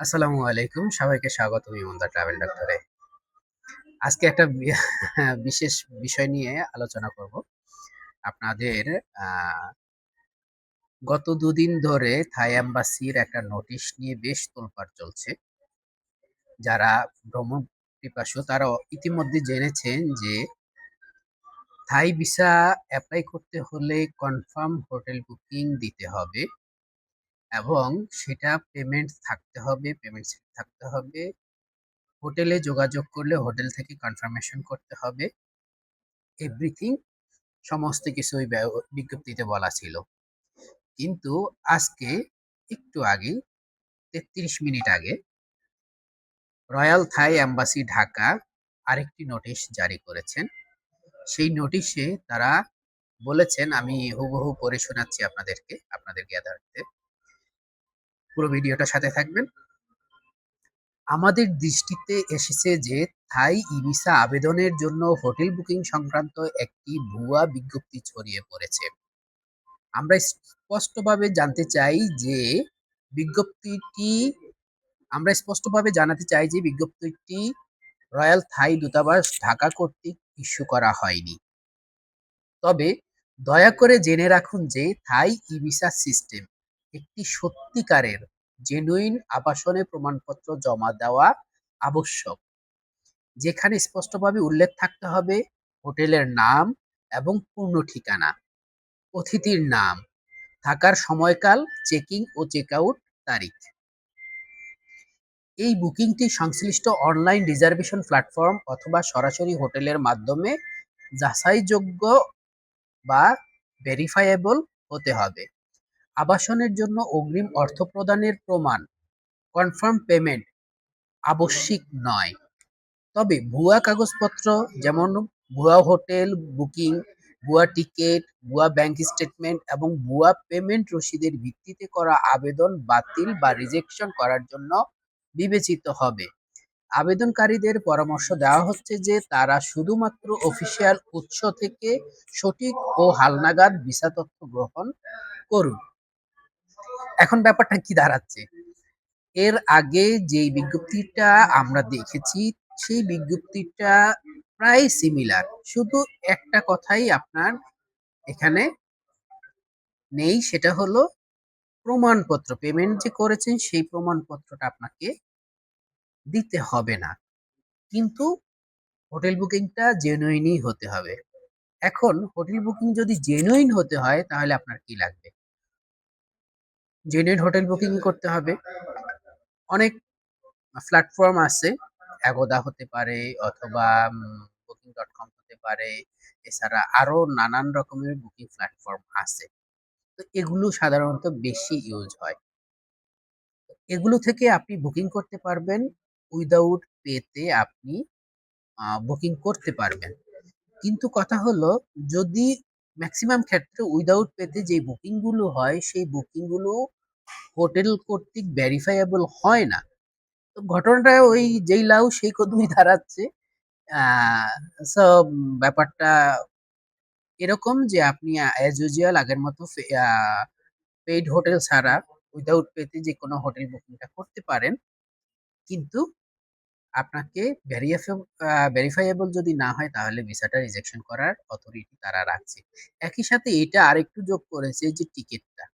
আসসালামু আলাইকুম। সবাইকে স্বাগত ইমন্দা ট্রাভেল ডক্টরে আজকে একটা বিশেষ বিষয় নিয়ে আলোচনা করব। আপনাদের গত দুদিন ধরে থাই অ্যাম্বাসির একটা নোটিশ নিয়ে বেশ তোলপাড় চলছে। যারা ভ্রমণ পিপাসু, তারা ইতিমধ্যে জেনেছেন যে থাই ভিসা অ্যাপ্লাই করতে হলে কনফার্ম হোটেল বুকিং দিতে হবে। এবং সেটা পেমেন্ট থাকতে হবে পেমেন্ট থাকতে হবে। হোটেলে যোগাযোগ করলে হোটেল থেকে কনফার্মেশন করতে হবে। এভরিথিং সমস্ত কিছু ওই বিজ্ঞপ্তিতে বলা ছিল। কিন্তু আজকে একটু আগে, তেত্রিশ মিনিট আগে, রয়্যাল থাই অ্যাম্বাসি ঢাকা আরেকটি নোটিশ জারি করেছেন। সেই নোটিশে তারা বলেছেন, আমি হুবহু পড়ে শোনাচ্ছি আপনাদেরকে, আপনাদের জ্ঞাতার্থে পুরো ভিডিওটা সাথে থাকবেন। আমাদের দৃষ্টিতে এসেছে যে থাই ই ভিসা আবেদনের জন্য হোটেল বুকিং সংক্রান্ত একটি ভুয়া বিজ্ঞপ্তি ছড়িয়ে পড়েছে। আমরা স্পষ্টভাবে জানতে চাই যে বিজ্ঞপ্তিটি, আমরা স্পষ্টভাবে জানাতে চাই যে বিজ্ঞপ্তিটি রয়্যাল থাই দূতাবাস ঢাকা কর্তৃক ইস্যু করা হয়নি। তবে দয়া করে জেনে রাখুন যে থাই ই ভিসা সিস্টেম একটি সত্যিকারের জেনুইন আবাসনের প্রমাণপত্র জমা দেওয়া আবশ্যক। যেখানে স্পষ্টভাবে উল্লেখ থাকতে হবে হোটেলের নাম এবং পূর্ণ ঠিকানা, অতিথির নাম, থাকার সময়কাল, চেকিং ও চেকআউট তারিখ। এই বুকিংটি সংশ্লিষ্ট অনলাইন রিজার্ভেশন প্ল্যাটফর্ম অথবা সরাসরি হোটেলের মাধ্যমে যাচাইযোগ্য বা ভেরিফায়েবল হতে হবে। আবাসনের জন্য অগ্রিম অর্থ প্রদানের প্রমাণ কনফার্ম পেমেন্ট আবশ্যিক নয়। তবে ভুয়া কাগজপত্র যেমন ভুয়া হোটেল, বুকিং, ভুয়া টিকিট, ভুয়া ব্যাংক স্টেটমেন্ট এবং ভুয়া পেমেন্ট রসিদের ভিত্তিতে করা আবেদন বাতিল বা রিজেকশন করার জন্য বিবেচিত হবে। আবেদনকারীদের পরামর্শ দেওয়া হচ্ছে যে তারা শুধুমাত্র অফিসিয়াল উৎস থেকে সঠিক ও হালনাগাদ ভিসা তথ্য গ্রহণ করুন। এখন ব্যাপারটা কি দাঁড়াচ্ছে? এর আগে যেই বিজ্ঞপ্তিটা আমরা দেখেছি, সেই বিজ্ঞপ্তিটা প্রায় সিমিলার শুধু একটা কথাই আপনার এখানে নেই, সেটা হলো প্রমাণপত্র। পেমেন্ট যে করেছেন, সেই প্রমাণপত্রটা আপনাকে দিতে হবে না। কিন্তু হোটেল বুকিংটা জেনুইনই হতে হবে। এখন হোটেল বুকিং যদি জেনুইন হতে হয়, তাহলে আপনার কি লাগবে? জেনুইন হোটেল বুকিং করতে হবে। অনেক প্ল্যাটফর্ম আছে অ্যাগোদা হতে পারে অথবা বুকিং ডট কম হতে পারে, এছাড়া আরও নানান রকমের বুকিং প্ল্যাটফর্ম আছে। তো এগুলো সাধারণত বেশি ইউজ হয়। এগুলো থেকে আপনি বুকিং করতে পারবেন উইদাউট পেতে আপনি বুকিং করতে পারবেন। কিন্তু কথা হলো, যদি ম্যাক্সিমাম ক্ষেত্রে উইদাউট পেতে যে বুকিংগুলো হয়, সেই বুকিংগুলো হোটেল কর্তৃক ভেরিফাইয়েবল হয় না। তো ঘটনাটা ওই যেই লাউ, সেই কদমই দাঁড়াচ্ছে। সো ব্যাপারটা এরকম যে আপনি অ্যাজ ইউজুয়াল আগের মতো পেইড হোটেল ছাড়া উইদাউট পেতে যে কোনো হোটেল বুকিংটা করতে পারেন। কিন্তু আপনাকে ভেরিফাইয়েবল যদি না হয় তাহলে ভিসাটা রিজেকশন করার অথরিটি তারা রাখছে। একই সাথে এটা আরেকটু যোগ করেছে যে টিকিটটা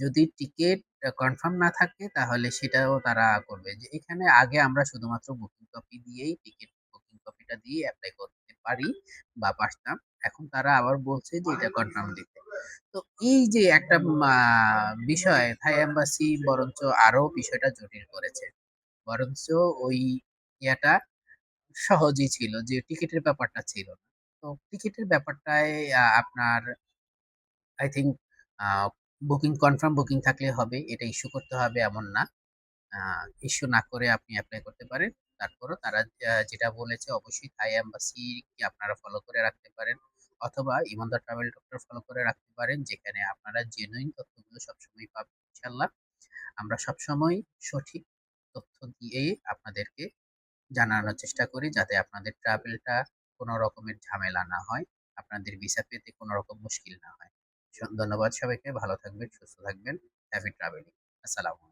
যদি টিকিট কনফার্ম না থাকে, তাহলে সেটাও তারা করবে যে, এখানে আগে আমরা শুধুমাত্র বুকিং কপি দিয়েই টিকিট বুকিং কপিটা দিয়ে অ্যাপ্লাই করতে পারি বা পারতাম। এখন তারা আবার বলছে যে, এটা কনফার্ম দিতে। তো এই যে একটা বিষয় থাই এম্বাসি বরঞ্চ আরও বিষয়টা জটিল করেছে। বরঞ্চ ওই ইয়াটা সহজই ছিল যে, টিকিটের ব্যাপারটা ছিল তো টিকিটের ব্যাপারটায় আপনার I think booking confirm booking থাকলে হবে, এটা ইস্যু করতে হবে এমন না। ইস্যু না করে আপনি অ্যাপ্লাই করতে পারেন। তারপরও তারা যেটা বলেছে অবশ্যই থাই অ্যাম্বাসি কি আপনারা ফলো করে রাখতে পারেন। অথবা ইমনদার ট্রাভেল ডক্টর ফলো করে রাখতে পারেন, যেখানে আপনারা জেনুইন তথ্যগুলো সবসময় পাবেন ইনশাল্লাহ আমরা সবসময় সঠিক তথ্য দিয়ে আপনাদেরকে জানানোর চেষ্টা করি, যাতে আপনাদের ট্রাভেলটা কোনো রকমের ঝামেলা না হয়, আপনাদের ভিসা পেতে কোনো রকম মুশকিল না হয়। ধন্যবাদ সবাইকে। ভালো থাকবেন সুস্থ থাকবেন। হ্যাপি ট্রাভেলিং আসসালামু